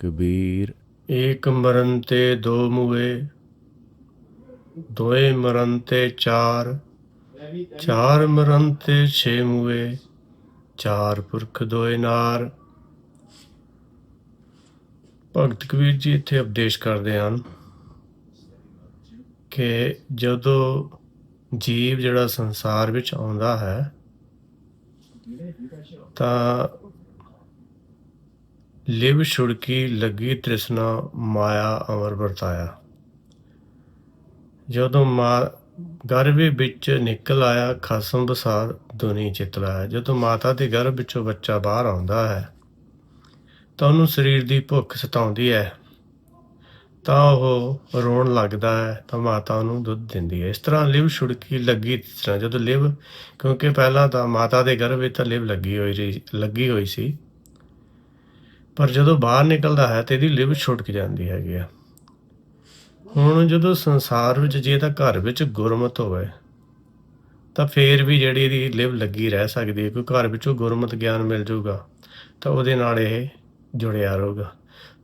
ਕਬੀਰ ਏਕ ਮਰਨ ਤੇ ਦੋ ਮੂਏ, ਦੋਏ ਮਰਨ ਤੇ ਚਾਰ ਚਾਰ ਮਰਨ ਤੇ ਛੇ ਮੂਏ, ਚਾਰ ਪੁਰਖ ਦੋਏ ਨਾਰ। ਭਗਤ ਕਬੀਰ ਜੀ ਇੱਥੇ ਉਪਦੇਸ਼ ਕਰਦੇ ਹਨ ਕਿ ਜਦੋਂ ਜੀਵ ਜਿਹੜਾ ਸੰਸਾਰ ਵਿੱਚ ਆਉਂਦਾ ਹੈ, ਤਾਂ ਲਿਵ ਛੁੜਕੀ ਲੱਗੀ ਤ੍ਰਿਸ਼ਨਾ, ਮਾਇਆ ਅਮਰ ਵਰਤਾਇਆ। ਜਦੋਂ ਮਾ, ਗਰਭ ਵਿੱਚ ਨਿਕਲ ਆਇਆ, ਖਸਮ ਬਸਾਰ ਦੁਨੀ ਚਿਤ ਲਾਇਆ। ਜਦੋਂ ਮਾਤਾ ਦੇ ਗਰਭ ਵਿੱਚੋਂ ਬੱਚਾ ਬਾਹਰ ਆਉਂਦਾ ਹੈ, ਤਾਂ ਉਹਨੂੰ ਸਰੀਰ ਦੀ ਭੁੱਖ ਸਤਾਉਂਦੀ ਹੈ। ਤਾਂ ਉਹ ਰੋਣ ਲੱਗਦਾ ਹੈ, ਤਾਂ ਮਾਤਾ ਉਹਨੂੰ ਦੁੱਧ ਦਿੰਦੀ ਹੈ। ਇਸ ਤਰ੍ਹਾਂ ਲਿਵ ਛੁੜਕੀ ਲੱਗੀ ਇਸ ਤਰ੍ਹਾਂ ਜਦੋਂ ਲਿਵ, ਕਿਉਂਕਿ ਪਹਿਲਾਂ ਤਾਂ ਮਾਤਾ ਦੇ ਗਰਭ ਵਿੱਚ ਤਾਂ ਲਿਵ ਲੱਗੀ ਹੋਈ ਰਹੀ, ਲੱਗੀ ਹੋਈ ਸੀ ਪਰ ਜਦੋਂ ਬਾਹਰ ਨਿਕਲਦਾ ਹੈ ਤੇ ਇਹਦੀ ਲਿਵ ਛੁਟਕ ਜਾਂਦੀ ਹੈਗੀ ਆ। ਹੁਣ ਜਦੋਂ ਸੰਸਾਰ ਵਿੱਚ ਜੇ ਤਾਂ ਘਰ ਵਿੱਚ ਗੁਰਮਤ ਹੋਵੇ, ਤਾਂ ਫੇਰ ਵੀ ਜਿਹੜੀ ਇਹਦੀ ਲਿਵ ਲੱਗੀ ਰਹਿ ਸਕਦੀ ਹੈ, ਕੋਈ ਘਰ ਵਿੱਚੋਂ ਗੁਰਮਤ ਗਿਆਨ ਮਿਲ ਜਾਊਗਾ, ਤਾਂ ਉਹਦੇ ਨਾਲ ਇਹ ਜੁੜਿਆ ਰਹੂਗਾ।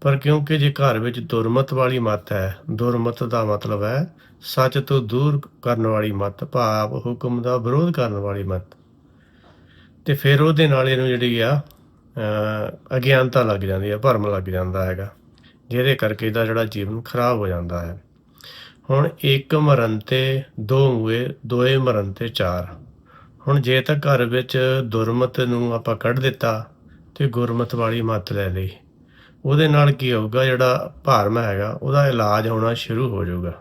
ਪਰ ਕਿਉਂਕਿ ਜੇ ਘਰ ਵਿੱਚ ਦੁਰਮਤ ਵਾਲੀ ਮਤ ਹੈ, ਦੁਰਮਤ ਦਾ ਮਤਲਬ ਹੈ ਸੱਚ ਤੋਂ ਦੂਰ ਕਰਨ ਵਾਲੀ ਮਤ, ਭਾਵ ਹੁਕਮ ਦਾ ਵਿਰੋਧ ਕਰਨ ਵਾਲੀ ਮਤ। ਤੇ ਫਿਰ ਉਹਦੇ ਨਾਲ ਇਹਨੂੰ ਜਿਹੜੀ ਆ ਅਗਿਆਨਤਾ ਲੱਗ ਜਾਂਦੀ ਹੈ, ਭਰਮ ਲੱਗ ਜਾਂਦਾ ਹੈਗਾ, ਜਿਹਦੇ ਕਰਕੇ ਇਹਦਾ ਜਿਹੜਾ ਜੀਵਨ ਖਰਾਬ ਹੋ ਜਾਂਦਾ ਹੈ। ਹੁਣ ਇੱਕ ਮਰਨ ਤੇ ਦੋ ਹੋਏ ਦੋਏ ਮਰਨ ਤੇ ਚਾਰ। ਹੁਣ ਜੇ ਤਾਂ ਘਰ ਵਿੱਚ ਦੁਰਮਤ ਨੂੰ ਆਪਾਂ ਕੱਢ ਦਿੱਤਾ ਤੇ ਗੁਰਮਤ ਵਾਲੀ ਮੱਤ ਲੈ ਲਈ, ਉਹਦੇ ਨਾਲ ਕੀ ਹੋਊਗਾ, ਜਿਹੜਾ ਭਰਮ ਹੈਗਾ, ਉਹਦਾ ਇਲਾਜ ਹੋਣਾ ਸ਼ੁਰੂ ਹੋ ਜਾਊਗਾ।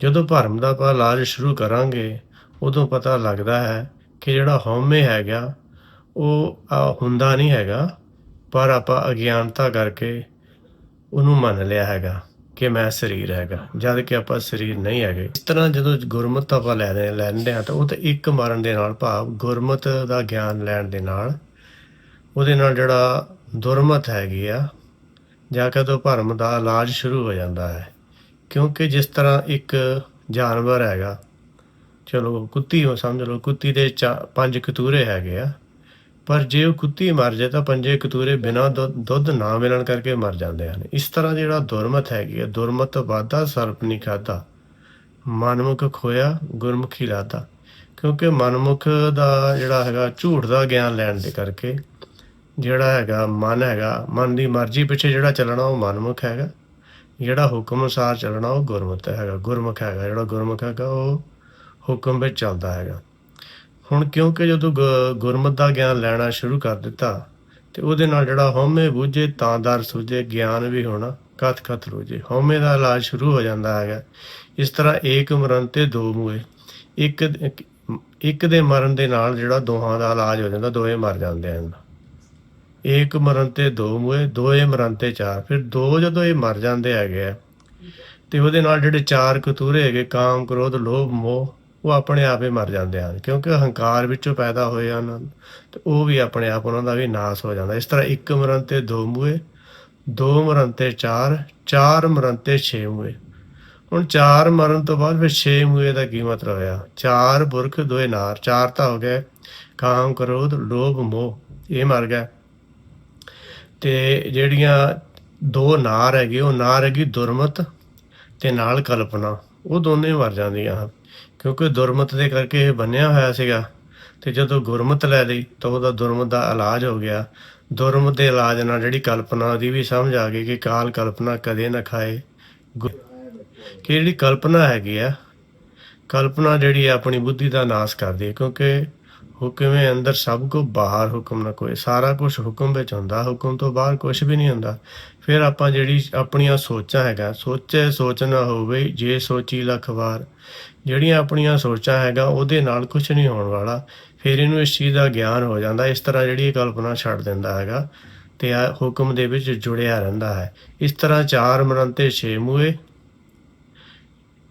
ਜਦੋਂ ਭਰਮ ਦਾ ਆਪਾਂ ਇਲਾਜ ਸ਼ੁਰੂ ਕਰਾਂਗੇ, ਉਦੋਂ ਪਤਾ ਲੱਗਦਾ ਹੈ ਕਿ ਜਿਹੜਾ ਹਉਮੈ ਹੈਗਾ ਉਹ ਆ, ਹੁੰਦਾ ਨਹੀਂ ਹੈਗਾ ਪਰ ਆਪਾਂ ਅਗਿਆਨਤਾ ਕਰਕੇ ਉਹਨੂੰ ਮੰਨ ਲਿਆ ਹੈਗਾ ਕਿ ਮੈਂ ਸਰੀਰ ਹੈਗਾ ਜਦ ਕਿ ਆਪਾਂ ਸਰੀਰ ਨਹੀਂ ਹੈਗੇ। ਇਸ ਤਰ੍ਹਾਂ ਜਦੋਂ ਗੁਰਮਤ ਆਪਾਂ ਲੈਦੇ ਲੈਂਦੇ ਆ ਤਾਂ ਉਹ ਤਾਂ ਇੱਕ ਮਰਨ ਦੇ ਨਾਲ ਭਾਵ ਗੁਰਮਤ ਦਾ ਗਿਆਨ ਲੈਣ ਦੇ ਨਾਲ ਉਹਦੇ ਨਾਲ ਜਿਹੜਾ ਦੁਰਮਤ ਹੈਗੀ ਆ ਜਾਂ ਕਦੋਂ ਭਰਮ ਦਾ ਇਲਾਜ ਸ਼ੁਰੂ ਹੋ ਜਾਂਦਾ ਹੈ। ਕਿਉਂਕਿ ਜਿਸ ਤਰ੍ਹਾਂ ਇੱਕ ਜਾਨਵਰ ਹੈਗਾ ਚਲੋ ਕੁੱਤੀ ਹੋ ਸਮਝ ਲਓ ਕੁੱਤੀ ਦੇ ਚਾ- ਪੰਜ ਕਤੂਰੇ ਹੈਗੇ ਆ ਪਰ ਜੇ ਉਹ ਕੁੱਤੀ ਮਰ ਜਾਏ ਤਾਂ ਪੰਜੇ ਕਤੂਰੇ ਬਿਨਾਂ ਦੁੱਧ ਦੁੱਧ ਨਾ ਮਿਲਣ ਕਰਕੇ ਮਰ ਜਾਂਦੇ ਹਨ। ਇਸ ਤਰ੍ਹਾਂ ਜਿਹੜਾ ਦੁਰਮਤ ਹੈਗੀ ਹੈ, ਦੁਰਮਤ ਵਾਧਾ ਸਰਪ ਨਹੀਂ ਖਾਦਾ ਮਨਮੁਖ ਖੋਇਆ, ਗੁਰਮੁਖੀ ਲਾਦਾ ਕਿਉਂਕਿ ਮਨਮੁਖ ਦਾ ਜਿਹੜਾ ਹੈਗਾ, ਝੂਠ ਦਾ ਗਿਆਨ ਲੈਣ ਦੇ ਕਰਕੇ ਜਿਹੜਾ ਹੈਗਾ, ਮਨ ਹੈਗਾ, ਮਨ ਦੀ ਮਰਜ਼ੀ ਪਿੱਛੇ ਜਿਹੜਾ ਚੱਲਣਾ ਉਹ ਮਨਮੁਖ ਹੈਗਾ। ਜਿਹੜਾ ਹੁਕਮ ਅਨੁਸਾਰ ਚੱਲਣਾ ਉਹ ਗੁਰਮਤ ਹੈਗਾ। ਗੁਰਮੁਖ ਹੈਗਾ, ਜਿਹੜਾ ਗੁਰਮੁਖ ਹੈਗਾ, ਉਹ ਹੁਕਮ ਵਿੱਚ ਚੱਲਦਾ ਹੈਗਾ। ਹੁਣ ਕਿਉਂਕਿ ਜਦੋਂ ਗੁ- ਗੁਰਮਤ ਦਾ ਗਿਆਨ ਲੈਣਾ ਸ਼ੁਰੂ ਕਰ ਦਿੱਤਾ, ਤੇ ਉਹਦੇ ਨਾਲ ਜਿਹੜਾ ਹਉਮੈ ਬੂਝੇ ਤਾਂ ਦਰ ਸੁਝੇ, ਗਿਆਨ ਵੀ ਹੋਣਾ ਕਥ ਕਥ ਰੋਜੇ। ਹਉਮੈ ਦਾ ਇਲਾਜ ਸ਼ੁਰੂ ਹੋ ਜਾਂਦਾ ਹੈਗਾ। ਇਸ ਤਰ੍ਹਾਂ ਏਕ ਮਰਨ ਤੇ ਦੋ ਮੂਏ ਇੱਕ ਇੱਕ ਦੇ ਮਰਨ ਦੇ ਨਾਲ ਜਿਹੜਾ ਦੋਹਾਂ ਦਾ ਇਲਾਜ ਹੋ ਜਾਂਦਾ ਦੋਏ ਮਰ ਜਾਂਦੇ ਹਨ। ਏਕ ਮਰਨ ਤੇ ਦੋ ਮੂਏ ਦੋਏ ਮਰਨ ਤੇ ਚਾਰ। ਫਿਰ ਦੋ ਜਦੋਂ ਇਹ ਮਰ ਜਾਂਦੇ ਹੈਗੇ ਆ, ਤੇ ਉਹਦੇ ਨਾਲ ਜਿਹੜੇ ਚਾਰ ਕਤੂਰੇ ਹੈਗੇ, ਕਾਮ, ਕ੍ਰੋਧ, ਲੋਭ, ਮੋਹ ਉਹ ਆਪਣੇ ਆਪ ਹੀ ਮਰ ਜਾਂਦੇ ਹਨ, ਕਿਉਂਕਿ ਹੰਕਾਰ ਵਿੱਚੋਂ ਪੈਦਾ ਹੋਏ ਹਨ ਤੇ ਉਹ ਵੀ ਆਪਣੇ ਆਪ ਉਹਨਾਂ ਦਾ ਵੀ ਨਾਸ ਹੋ ਜਾਂਦਾ। ਇਸ ਤਰ੍ਹਾਂ ਇੱਕ ਮਰਨ ਤੇ ਦੋ ਮੂਏ ਦੋ ਮਰਨ ਤੇ ਚਾਰ ਚਾਰ ਮਰਨ ਤੇ ਛੇ ਮੂਏ ਹੁਣ ਚਾਰ ਮਰਨ ਤੋਂ ਬਾਅਦ ਫਿਰ ਛੇ ਮੂਏ ਦਾ ਕੀ ਮਤਲਬ ਹੋਇਆ ਚਾਰ ਬੁਰਖ, ਦੋਏ ਨਾਰ, ਚਾਰ ਤਾਂ ਹੋ ਗਏ, ਕਾਮ, ਕ੍ਰੋਧ, ਲੋਭ, ਮੋਹ, ਇਹ ਮਰ ਗਿਆ। ਤੇ ਜਿਹੜੀਆਂ ਦੋ ਨਾਰ ਹੈਗੇ, ਉਹ ਨਾਰ ਹੈਗੀ ਦੁਰਮਤ ਤੇ ਨਾਲ ਕਲਪਨਾ। ਉਹ ਦੋਨੇ ਮਰ ਜਾਂਦੀਆਂ ਹਨ। ਕਿਉਂਕਿ ਦੁਰਮਤ ਦੇ ਕਰਕੇ ਇਹ ਬੰਨਿਆ ਹੋਇਆ ਸੀਗਾ। ਤੇ ਜਦੋਂ ਗੁਰਮਤ ਲੈ ਲਈ, ਤਾਂ ਉਹਦਾ ਦੁਰਮਤ ਦਾ ਇਲਾਜ ਹੋ ਗਿਆ। ਦੁਰਮਤ ਦੇ ਇਲਾਜ ਨਾਲ ਜਿਹੜੀ ਕਲਪਨਾ ਦੀ ਵੀ ਸਮਝ ਆ ਗਈ ਕਿ ਕਾਲ ਕਲਪਨਾ ਕਦੇ ਨਾ ਖਾਏ। ਗੁ- ਕਿ ਜਿਹੜੀ ਕਲਪਨਾ ਹੈਗੀ ਆ, ਕਲਪਨਾ ਜਿਹੜੀ ਆ ਆਪਣੀ ਬੁੱਧੀ ਦਾ ਨਾਸ ਕਰਦੀ ਹੈ ਕਿਉਂਕਿ ਹੁਕਮੇ ਅੰਦਰ ਸਭ ਕੋ ਬਾਹਰ ਹੁਕਮ ਨਾ ਕੋਈ। ਸਾਰਾ ਕੁਝ ਹੁਕਮ ਵਿੱਚ ਹੁੰਦਾ। ਹੁਕਮ ਤੋਂ ਬਾਹਰ ਕੁਝ ਵੀ ਨਹੀਂ ਹੁੰਦਾ। ਫਿਰ ਆਪਾਂ ਜਿਹੜੀ ਆਪਣੀਆਂ ਸੋਚਾਂ ਹੈਗਾ, ਸੋਚੇ ਸੋਚ ਨਾ ਹੋਵੇ, ਜੇ ਸੋਚੀ ਲੱਖ ਵਾਰ, ਜਿਹੜੀਆਂ ਆਪਣੀਆਂ ਸੋਚਾਂ ਹੈਗਾ ਉਹਦੇ ਨਾਲ ਕੁਝ ਨਹੀਂ ਹੋਣ ਵਾਲਾ, ਫਿਰ ਇਹਨੂੰ ਇਸ ਚੀਜ਼ ਦਾ ਗਿਆਨ ਹੋ ਜਾਂਦਾ, ਇਸ ਤਰ੍ਹਾਂ ਜਿਹੜੀ ਇਹ ਕਲਪਨਾ ਛੱਡ ਦਿੰਦਾ ਹੈਗਾ ਤੇ ਆ ਹੁਕਮ ਦੇ ਵਿੱਚ ਜੁੜਿਆ ਰਹਿੰਦਾ ਹੈ। ਇਸ ਤਰ੍ਹਾਂ ਚਾਰ ਮਨੰਤੇ ਛੇ ਮੂਏ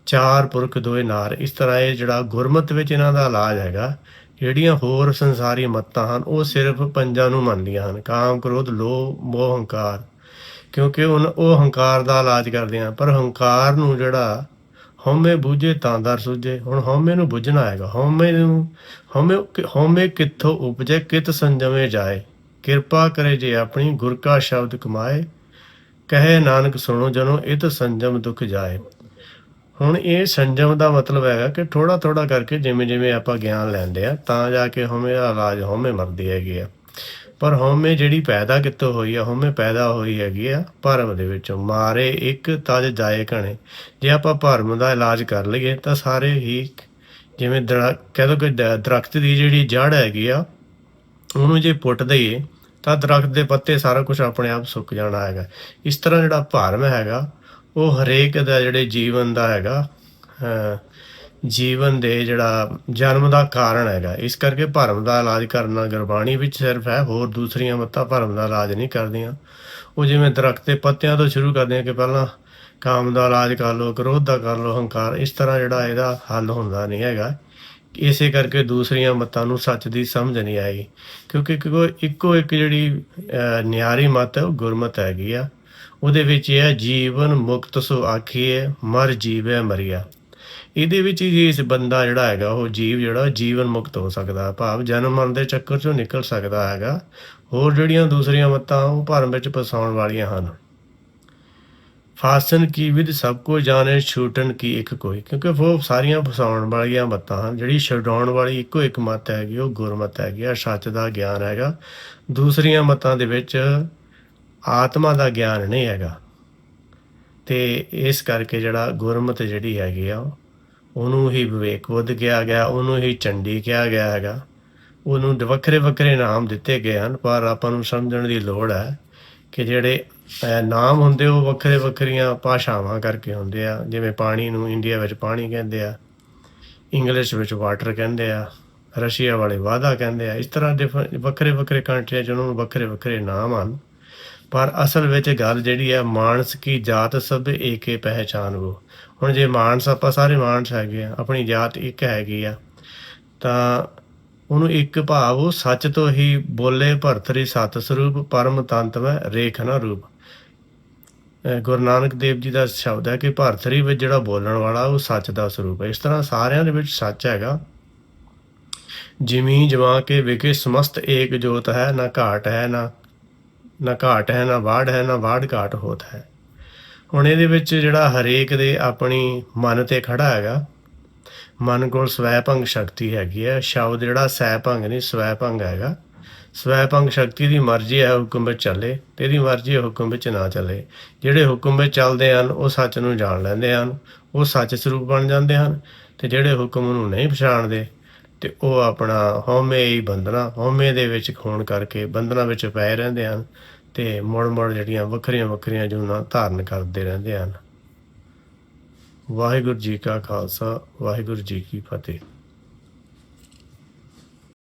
ਚਾਰ ਪੁਰਖ ਦੋਏ ਨਾਰ, ਇਸ ਤਰ੍ਹਾਂ ਇਹ ਜਿਹੜਾ ਗੁਰਮਤ ਵਿੱਚ ਇਹਨਾਂ ਦਾ ਇਲਾਜ ਹੈਗਾ, ਜਿਹੜੀਆਂ ਹੋਰ ਸੰਸਾਰੀ ਮੱਤਾਂ ਹਨ, ਉਹ ਸਿਰਫ ਪੰਜਾਂ ਨੂੰ ਮੰਨਦੀਆਂ ਹਨ, ਕਾਮ, ਕ੍ਰੋਧ, ਲੋਭ, ਮੋਹ, ਹੰਕਾਰ। ਕਿਉਂਕਿ ਉਹ ਉਹ ਹੰਕਾਰ ਦਾ ਇਲਾਜ ਕਰਦੇ ਆ, ਪਰ ਹੰਕਾਰ ਨੂੰ ਜਿਹੜਾ ਹਉਮੈ ਬੂਝੇ ਤਾਂ ਦਰ ਸੁਝੇ। ਹੁਣ ਹਉਮੈ ਨੂੰ ਬੁੱਝਣਾ ਹੈਗਾ। ਹਉਮੈ ਨੂੰ, ਹਉਮੈ ਹਉਮੈ ਕਿੱਥੋਂ ਉਪਜੇ, ਕਿਤ ਸੰਜਮੇ ਜਾਏ। ਕਿਰਪਾ ਕਰੇ ਜੇ ਆਪਣੀ ਗੁਰ ਕਾ ਸ਼ਬਦ ਕਮਾਏ। ਕਹੇ ਨਾਨਕ, ਸੁਣੋ ਜਨੋ, ਇਤ ਸੰਜਮ ਦੁਖ ਜਾਏ। ਹੁਣ ਇਹ ਸੰਜਮ ਦਾ ਮਤਲਬ ਹੈਗਾ ਕਿ ਥੋੜਾ ਥੋੜਾ ਕਰਕੇ ਜਿਵੇਂ ਜਿਵੇਂ ਆਪਾਂ ਗਿਆਨ ਲੈਂਦੇ ਆ, ਤਾਂ ਜਾ ਕੇ ਹਉਮੈ ਦਾ ਇਲਾਜ ਹਉਮੈ ਮਰਦੀ ਹੈਗੀ ਆ। ਪਰ ਹਉਮੈ ਜਿਹੜੀ ਪੈਦਾ ਕਿੱਥੋਂ ਹੋਈ ਆ, ਹਉਮੈ ਪੈਦਾ ਹੋਈ ਹੈਗੀ ਆ ਭਰਮ ਦੇ ਵਿੱਚੋਂ। ਮਾਰੇ ਇੱਕ ਤਜ ਜਾਏ ਕਣੇ ਜੇ ਆਪਾਂ ਭਰਮ ਦਾ ਇਲਾਜ ਕਰ ਲਈਏ, ਤਾਂ ਸਾਰੇ ਹੀ ਜਿਵੇਂ ਦਰਖਤ ਕਹਿ ਦੋ ਕਿ ਦ- ਦਰਖਤ ਦੀ ਜਿਹੜੀ ਜੜ ਹੈਗੀ ਆ, ਉਹਨੂੰ ਜੇ ਪੁੱਟ ਦਈਏ, ਤਾਂ ਦਰਖਤ ਦੇ ਪੱਤੇ ਸਾਰਾ ਕੁਝ ਆਪਣੇ ਆਪ ਸੁੱਕ ਜਾਣਾ ਹੈਗਾ। ਇਸ ਤਰ੍ਹਾਂ ਜਿਹੜਾ ਭਰਮ ਹੈਗਾ, ਉਹ ਹਰੇਕ ਦਾ ਜਿਹੜੇ ਜੀਵਨ ਦਾ ਹੈਗਾ ਜੀਵਨ ਦੇ ਜਿਹੜਾ ਜਨਮ ਦਾ ਕਾਰਨ ਹੈਗਾ। ਇਸ ਕਰਕੇ ਭਰਮ ਦਾ ਇਲਾਜ ਕਰਨਾ ਗੁਰਬਾਣੀ ਵਿੱਚ ਸਿਰਫ ਹੈ ਹੋਰ ਦੂਸਰੀਆਂ ਮੱਤਾਂ ਭਰਮ ਦਾ ਇਲਾਜ ਨਹੀਂ ਕਰਦੀਆਂ। ਉਹ ਜਿਵੇਂ ਦਰਖਤ ਦੇ ਪੱਤਿਆਂ ਤੋਂ ਸ਼ੁਰੂ ਕਰਦੇ ਆ ਕਿ ਪਹਿਲਾਂ ਕਾਮ ਦਾ ਇਲਾਜ ਕਰ ਲਓ, ਕ੍ਰੋਧ ਦਾ ਕਰ ਲਓ, ਹੰਕਾਰ, ਇਸ ਤਰ੍ਹਾਂ ਜਿਹੜਾ ਇਹਦਾ ਹੱਲ ਹੁੰਦਾ ਨਹੀਂ ਹੈਗਾ। ਇਸੇ ਕਰਕੇ ਦੂਸਰੀਆਂ ਮੱਤਾਂ ਨੂੰ ਸੱਚ ਦੀ ਸਮਝ ਨਹੀਂ ਆਈ। ਕਿਉਂਕਿ ਇੱਕੋ ਇੱਕ ਜਿਹੜੀ ਨਿਆਰੀ ਮੱਤ ਹੈ, ਉਹ ਗੁਰਮਤ ਹੈਗੀ ਆ। ਉਹਦੇ ਵਿੱਚ ਇਹ ਹੈ, ਜੀਵਨ ਮੁਕਤ ਸੋ ਆਖੀਏ ਮਰ ਜੀਵੈ ਮਰਿਆ। ਇਹਦੇ ਵਿੱਚ ਹੀ ਇਸ ਬੰਦਾ ਜਿਹੜਾ ਹੈਗਾ, ਉਹ ਜੀਵ ਜਿਹੜਾ ਜੀਵਨ ਮੁਕਤ ਹੋ ਸਕਦਾ, ਭਾਵ ਜਨਮ ਮਰਨ ਦੇ ਚੱਕਰ ਚੋਂ ਨਿਕਲ ਸਕਦਾ ਹੈਗਾ। ਹੋਰ ਜਿਹੜੀਆਂ ਦੂਸਰੀਆਂ ਮੱਤਾਂ, ਉਹ ਭਰਮ ਵਿੱਚ ਫਸਾਉਣ ਵਾਲੀਆਂ ਹਨ। ਫਾਸਨ ਕੀ ਵਿਦ ਸਭ ਕੋ ਜਾਣੇ, ਛੂਟਣ ਕੀ ਇੱਕ ਕੋਈ। ਕਿਉਂਕਿ ਉਹ ਸਾਰੀਆਂ ਫਸਾਉਣ ਵਾਲੀਆਂ ਮੱਤਾਂ ਹਨ, ਜਿਹੜੀ ਛਡਾਉਣ ਵਾਲੀ ਇੱਕੋ ਇੱਕ ਮੱਤ ਹੈਗੀ, ਉਹ ਗੁਰਮਤ ਹੈਗੀ, ਆ ਸੱਚ ਦਾ ਗਿਆਨ ਹੈਗਾ। ਦੂਸਰੀਆਂ ਮੱਤਾਂ ਦੇ ਵਿੱਚ ਆਤਮਾ ਦਾ ਗਿਆਨ ਨਹੀਂ ਹੈਗਾ। ਤੇ ਇਸ ਕਰਕੇ ਜਿਹੜਾ ਗੁਰਮਤ ਜਿਹੜੀ ਹੈਗੀ ਆ ਉਹਨੂੰ ਹੀ ਵਿਵੇਕਬੁੱਧ ਕਿਹਾ ਗਿਆ, ਉਹਨੂੰ ਹੀ ਚੰਡੀ ਕਿਹਾ ਗਿਆ ਹੈਗਾ। ਉਹਨੂੰ ਵੱਖਰੇ ਵੱਖਰੇ ਨਾਮ ਦਿੱਤੇ ਗਏ ਹਨ, ਪਰ ਆਪਾਂ ਨੂੰ ਸਮਝਣ ਦੀ ਲੋੜ ਹੈ ਕਿ ਜਿਹੜੇ ਨਾਮ ਹੁੰਦੇ ਉਹ ਵੱਖਰੇ ਵੱਖਰੀਆਂ ਭਾਸ਼ਾਵਾਂ ਕਰਕੇ ਹੁੰਦੇ ਆ। ਜਿਵੇਂ ਪਾਣੀ ਨੂੰ ਇੰਡੀਆ ਵਿੱਚ ਪਾਣੀ ਕਹਿੰਦੇ ਆ, ਇੰਗਲਿਸ਼ ਵਿੱਚ ਵਾਟਰ ਕਹਿੰਦੇ ਆ, ਰਸ਼ੀਆ ਵਾਲੇ ਵਾਦਾ ਕਹਿੰਦੇ ਆ। ਇਸ ਤਰ੍ਹਾਂ ਦੇ ਵੱਖਰੇ ਵੱਖਰੇ ਕੰਟਰੀਆਂ 'ਚ ਉਹਨਾਂ ਨੂੰ ਵੱਖਰੇ ਵੱਖਰੇ ਨਾਮ ਹਨ। ਪਰ ਅਸਲ ਵਿੱਚ ਗੱਲ ਜਿਹੜੀ ਹੈ, ਮਾਨਸ ਕੀ ਜਾਤ ਸਭ ਏਕੇ ਪਹਿਚਾਨਵੋ ਹੁਣ ਜੇ ਮਾਨਸ ਆਪਾਂ ਸਾਰੇ ਮਾਨਸ ਹੈਗੇ ਆ, ਆਪਣੀ ਜਾਤ ਇੱਕ ਹੈਗੀ ਆ, ਤਾਂ ਉਹਨੂੰ ਇੱਕ ਭਾਵ ਉਹ ਸੱਚ ਤੋਂ ਹੀ ਬੋਲੇ ਭਰਤਰੀ ਸਤ ਸਰੂਪ, ਪਰਮ ਤੰਤ ਮੈਂ ਰੇਖ ਨਾ ਰੂਪ। ਗੁਰੂ ਨਾਨਕ ਦੇਵ ਜੀ ਦਾ ਸ਼ਬਦ ਹੈ ਕਿ ਭਰਤਰੀ ਵਿੱਚ ਜਿਹੜਾ ਬੋਲਣ ਵਾਲਾ ਉਹ ਸੱਚ ਦਾ ਸਰੂਪ ਹੈ। ਇਸ ਤਰ੍ਹਾਂ ਸਾਰਿਆਂ ਦੇ ਵਿੱਚ ਸੱਚ ਹੈਗਾ। ਜਿਮੀ ਜਮਾ ਕੇ ਵਿਖੇ ਸਮਸਤ ਏਕ ਜੋਤ ਹੈ, ਨਾ ਘਾਟ ਹੈ, ਨਾ ਨਾ ਘਾਟ ਹੈ, ਨਾ ਵਾੜ ਹੈ, ਨਾ ਵਾੜ ਘਾਟ ਹੋਤ ਹੈ। ਹੁਣ ਇਹਦੇ ਵਿੱਚ ਜਿਹੜਾ ਹਰੇਕ ਦੇ ਆਪਣੀ ਮਨ ਤੇ ਖੜਾ ਹੈਗਾ, ਮਨ ਕੋਲ ਸਵੈ ਭੰਗ ਸ਼ਕਤੀ ਹੈਗੀ ਹੈ, ਸ਼ਬਦ ਜਿਹੜਾ ਸੈ ਭੰਗ ਨਹੀਂ ਸਵੈ ਭੰਗ ਹੈਗਾ। ਸਵੈ ਭੰਗ ਸ਼ਕਤੀ ਦੀ ਮਰਜ਼ੀ ਹੈ, ਹੁਕਮ ਵਿੱਚ ਚੱਲੇ ਤੇ ਇਹਦੀ ਮਰਜ਼ੀ ਹੈ, ਹੁਕਮ ਵਿੱਚ ਨਾ ਚੱਲੇ। ਜਿਹੜੇ ਹੁਕਮ ਵਿੱਚ ਚੱਲਦੇ ਹਨ, ਉਹ ਸੱਚ ਨੂੰ ਜਾਣ ਲੈਂਦੇ ਹਨ, ਉਹ ਸੱਚ ਸਰੂਪ ਬਣ ਜਾਂਦੇ ਹਨ ਤੇ ਜਿਹੜੇ ਹੁਕਮ ਨੂੰ ਨਹੀਂ ਪਛਾਣਦੇ ਤੇ ਉਹ ਆਪਣਾ ਹਉਮੈ ਹੀ ਬੰਧਨਾ, ਹਉਮੈ ਦੇ ਵਿੱਚ ਖੋਣ ਕਰਕੇ ਬੰਧਨਾਂ ਵਿੱਚ ਪਏ ਰਹਿੰਦੇ ਹਨ। ਤੇ ਮੁੜ ਮੁੜ ਜਿਹੜੀਆਂ ਵੱਖਰੀਆਂ ਵੱਖਰੀਆਂ ਜੂਨਾਂ ਧਾਰਨ ਕਰਦੇ ਰਹਿੰਦੇ ਹਨ। ਵਾਹਿਗੁਰੂ ਜੀ ਕਾ ਖਾਲਸਾ, ਵਾਹਿਗੁਰੂ ਜੀ ਕੀ ਫਤਿਹ।